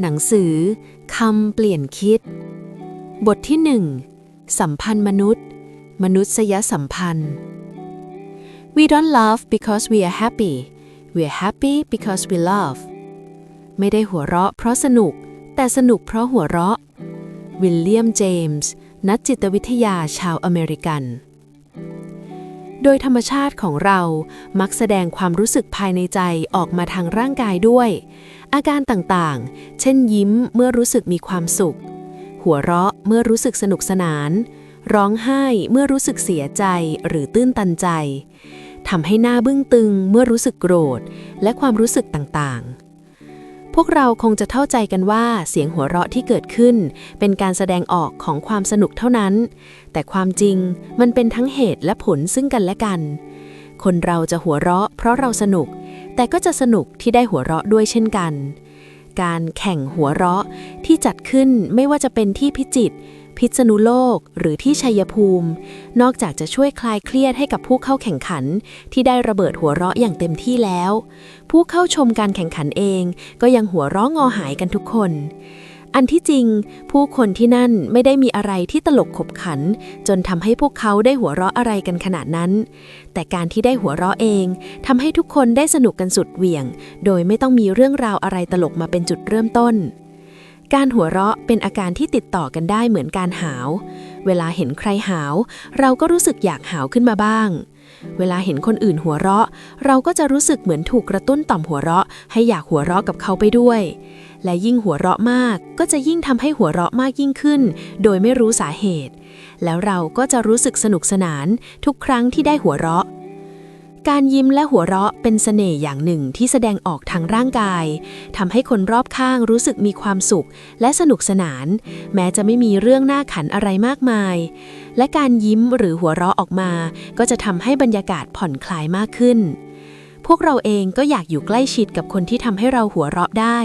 หนังสือคำเปลี่ยนคิด บทที่หนึ่งสัมพันธ์มนุษย์ มนุษยสัมพันธ์ We don't laugh because we are happy we are happy because we love ไม่ได้หัวเราะเพราะสนุก แต่สนุกเพราะหัวเราะ วิลเลียม เจมส์ นักจิตวิทยาชาวอเมริกัน โดยธรรมชาติของเรามักแสดงความรู้สึกภายในใจออกมาทางร่างกายด้วย อาการต่างๆ เช่นยิ้มเมื่อรู้สึกมีความสุข หัวเราะเมื่อรู้สึกสนุกสนาน ร้องไห้เมื่อรู้สึกเสียใจหรือตื้นตันใจทำให้หน้าบึ้งตึงเมื่อรู้สึกโกรธ และความรู้สึกต่างๆพวกเราคงจะเข้าใจกันว่าเสียงหัวเราะที่เกิดขึ้น เป็นการแสดงออกของความสนุกเท่านั้น แต่ความจริงมันเป็นทั้งเหตุและผลซึ่งกันและกัน คนเราจะหัวเราะเพราะเราสนุก แต่ก็จะสนุกที่ได้หัวเราะด้วยเช่นกัน การแข่งหัวเราะที่จัดขึ้นไม่ว่าจะเป็นที่พิจิตรพิษณุโลกหรือที่ชัยภูมิ นอกจากจะช่วยคลายเครียดให้กับผู้เข้าแข่งขัน ที่ได้ระเบิดหัวเราะอย่างเต็มที่แล้ว ผู้เข้าชมการแข่งขันเอง ก็ยังหัวเราะงอหายกันทุกคน อันที่จริง ผู้คนที่นั่นไม่ได้มีอะไรที่ตลกขบขัน จนทำให้พวกเขาได้หัวเราะอะไรกันขนาดนั้น แต่การที่ได้หัวเราะเองทำให้ทุกคนได้สนุกกันสุดเหวี่ยง โดยไม่ต้องมีเรื่องราวอะไรตลกมาเป็นจุดเริ่มต้น การหัวเราะเป็นอาการที่ติดต่อกันได้เหมือนการหาว เวลาเห็นใครหาว เราก็รู้สึกอยากหาวขึ้นมาบ้าง เวลาเห็นคนอื่นหัวเราะ เราก็จะรู้สึกเหมือนถูกกระตุ้นต่อมหัวเราะ ให้อยากหัวเราะกับเขาไปด้วย และยิ่งหัวเราะมาก ก็จะยิ่งทำให้หัวเราะมากยิ่งขึ้น โดยไม่รู้สาเหตุ แล้วเราก็จะรู้สึกสนุกสนาน ทุกครั้งที่ได้หัวเราะ การยิ้มและหัวเราะเป็นเสน่ห์อย่างหนึ่งที่แสดงออกทางร่างกายทำให้คนรอบข้างรู้สึกมีความสุขและสนุกสนาน แม้จะไม่มีเรื่องน่าขันอะไรมากมาย และการยิ้มหรือหัวเราะออกมา ก็จะทำให้บรรยากาศผ่อนคลายมากขึ้น พวกเราเองก็อยากอยู่ใกล้ชิดกับคนที่ทำให้เราหัวเราะได้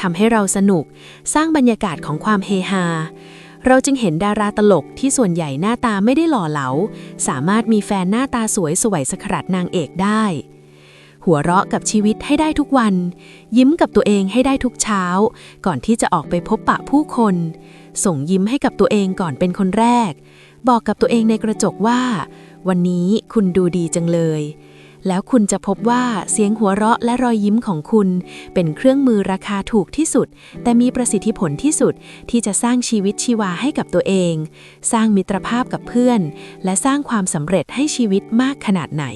ทำให้เราสนุก สร้างบรรยากาศของความเฮฮา เราจึงเห็นดาราตลกที่ส่วนใหญ่หน้าตาไม่ได้หล่อเหลา สามารถมีแฟนหน้าตาสวยสวยสกรัดนางเอกได้ หัวเราะกับชีวิตให้ได้ทุกวัน ยิ้มกับตัวเองให้ได้ทุกเช้า ก่อนที่จะออกไปพบปะผู้คน ส่งยิ้มให้กับตัวเองก่อนเป็นคนแรก บอกกับตัวเองในกระจกว่า วันนี้คุณดูดีจังเลย แล้วคุณจะพบว่าเสียงหัวเราะและรอยยิ้มของคุณ เป็นเครื่องมือราคาถูกที่สุด แต่มีประสิทธิผลที่สุดที่จะสร้างชีวิตชีวาให้กับตัวเอง สร้างมิตรภาพกับเพื่อน และสร้างความสำเร็จให้ชีวิตมากขนาดไหน